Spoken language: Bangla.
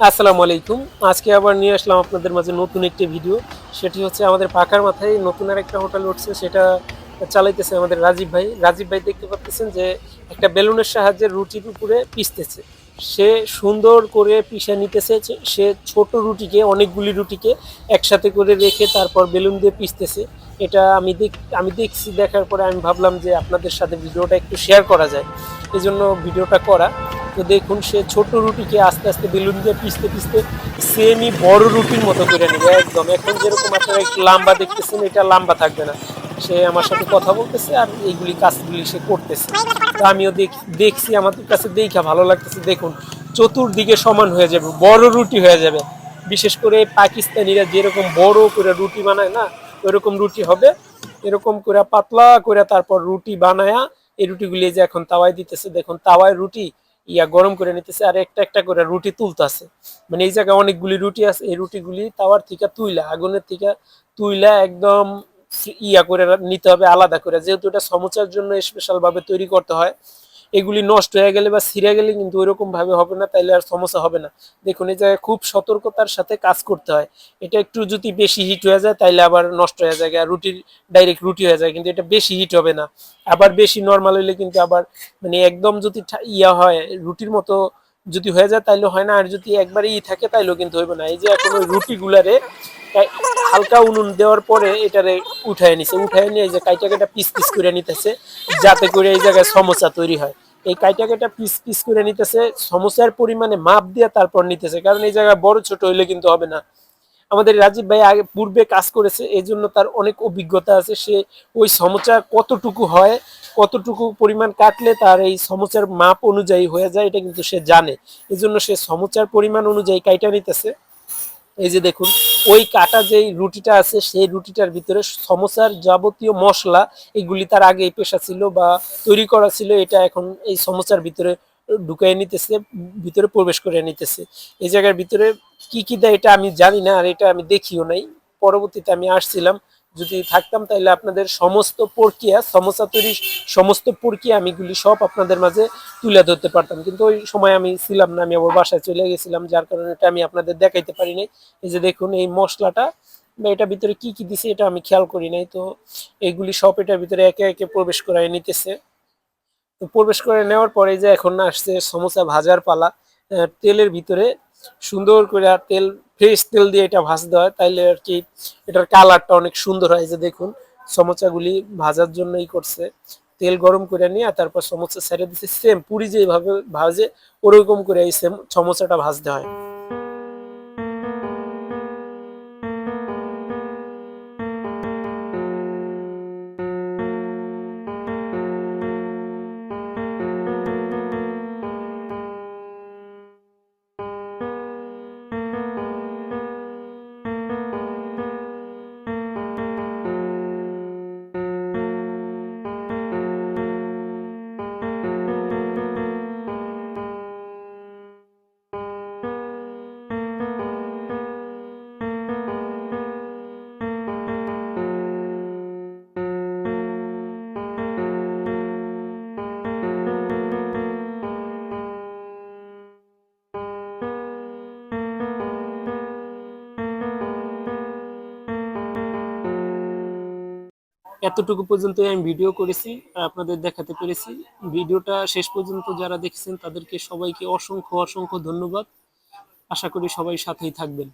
আসসালামু আলাইকুম। আজকে আবার নিয়ে আসলাম আপনাদের মাঝে নতুন একটি ভিডিও। সেটি হচ্ছে আমাদের পাকার মাথায় নতুন আর একটা হোটেল উঠছে, সেটা চালাইতেছে আমাদের রাজীব ভাই। রাজীব ভাই দেখতে পাচ্ছেন যে একটা বেলুনের সাহায্যে রুটির উপরে পিসতেছে সে সুন্দর করে পিষে নিতেছে সে ছোট রুটিকে, অনেকগুলি রুটিকে একসাথে করে রেখে তারপর বেলুন দিয়ে পিসতেছে এটা আমি দেখ, আমি দেখছি, দেখার পরে আমি ভাবলাম যে আপনাদের সাথে ভিডিওটা একটু শেয়ার করা যায়। এই জন্য ভিডিওটা করা। তো দেখুন, সে ছোট রুটিকে আস্তে আস্তে বেলুন দিয়ে পিসতে পিসতে সেমই বড় রুটির মতো করে নেবে, একদম। এখন যেরকম আপনারা একটু লম্বা দেখতেছেন, এটা লম্বা থাকবে না। সে আমার সাথে কথা বলতেছে আর এইগুলি কাজগুলি সে করতেছে। তো আমিও দেখ- দেখছি, আমাদের কাছে দেখা ভালো লাগতেছে। দেখুন, চতুর্দিকে সমান হয়ে যাবে, বড় রুটি হয়ে যাবে। বিশেষ করে পাকিস্তানিরা যেরকম বড় করে রুটি বানায় না ওইরকম রুটি হবে। এরকম করে পাতলা করে তারপর রুটি বানায়া এই রুটিগুলি যে এখন তাওয়ায় দিতেছে, দেখুন, তাওয়ায় রুটি ইয়া গরম করে নিতেছে, আর একটা একটা করে রুটি তুলতেছে। মানে এই জায়গায় অনেকগুলি রুটি আছে, এই রুটিগুলি তাওয়ার থেকে তুইলা, আগুনের থেকে তুইলা একদম ইয়া করে নিতে হবে, আলাদা করে। যেহেতু এটা সমুচার জন্য স্পেশাল ভাবে তৈরি করতে হয় এগুলি নষ্ট হয়ে গেলে বা ছিঁড়ে গেলে কিন্তু ওইরকম ভাবে হবে না, তাইলে আর সমস্যা হবে না। দেখুন, এই জায়গায় খুব সতর্কতার সাথে কাজ করতে হয়। এটা একটু যদি বেশি হিট হয়ে যায়, তাইলে আবার নষ্ট হয়ে যায়, আর রুটির ডাইরেক্ট রুটি হয়ে যায়, কিন্তু এটা বেশি হিট হবে না। আবার বেশি নর্মাল হইলে কিন্তু আবার মানে একদম যদি ইয়া হয়, রুটির মতো যদি হয়ে যায়, তাইলে হয় না। আর যদি একবারে ই থাকে, তাইলেও কিন্তু হইবে না। এই যে এখন ওই রুটি গুলারে হালকা উনুন দেওয়ার পরে এটারে উঠায় নিছে। উঠায় নিয়ে যে কাইটা কাটা পিস পিস করে নিতেছে, যাতে করে এই জায়গায় সমস্যা তৈরি হয়। এই কাইটা কাটা পিস পিস করে নিতেছে, সমস্যার পরিমাণে মাপ দিয়ে তারপর নিতেছে। কারণ এই জায়গায় বড় ছোট হইলে কিন্তু হবে না। আমাদের রাজীব ভাই আগে পূর্বে কাজ করেছে এই জন্য তার অনেক অভিজ্ঞতা আছে। সে ওই সমস্যা কতটুকু হয়, কতটুকু পরিমাণ কাটলে তার এই সমস্যার মাপ অনুযায়ী হয়ে যায়, এটা কিন্তু সে জানে। এই জন্য সে সমস্যার পরিমাণ অনুযায়ী কাইটা নিতেছে। এই যে দেখুন। ওই কাটা যেই রুটিটা আছে, সেই রুটিটার ভিতরে সমোসার যাবতীয় মশলা, এগুলি তার আগে পেশা ছিল বা তৈরি করা ছিল, এটা এখন এই সমোসার ভিতরে ঢুকাই নিতেছে, ভিতরে প্রবেশ করে নিতেছে। এই জায়গার ভিতরে কি কি দেয় এটা আমি জানি না, আর এটা আমি দেখিও নাই। পরবর্তীতে আমি আসছিলাম যদি থাকতাম তাহলে আপনাদের সমস্ত প্রক্রিয়া, সমস্যা তৈরির সমস্ত প্রক্রিয়া আমিগুলি সব আপনাদের মাঝে তুলে ধরতে পারতাম। কিন্তু ওই সময় আমি ছিলাম না, আমি আবার বাসায় চলে গেছিলাম, যার কারণে এটা আমি আপনাদের দেখাইতে পারি নাই। এই যে দেখুন, এই মশলাটা বা এটার ভিতরে কি কি দিছে এটা আমি খেয়াল করি নাই। তো এইগুলি সব এটার ভিতরে একে একে প্রবেশ করায় নিতেছে। তো প্রবেশ করে নেওয়ার পরে যে এখন আসছে সমোসা ভাজার পালা তেলের ভিতরে সুন্দর করে তেল ফ্রেশ তেল দিয়ে এটা ভাজতে হয়। তাইলে আর কি এটার কালারটা অনেক সুন্দর হয় যে দেখুন, সমোচাগুলি ভাজার জন্যই করছে। তেল গরম করে নিয়ে তারপর সমোচা ছেড়ে দিচ্ছে সেম পুরি যেভাবে ভাজে, ওরকম করে এই সেম সমোচাটা ভাজতে হয়। এতটুকু পর্যন্ত আমি ভিডিও করেছি, আপনাদের দেখাতে পেরেছি। ভিডিওটা শেষ পর্যন্ত যারা দেখেছেন, তাদেরকে সবাইকে অসংখ্য অসংখ্য ধন্যবাদ। আশা করি সবাই সাথেই থাকবেন।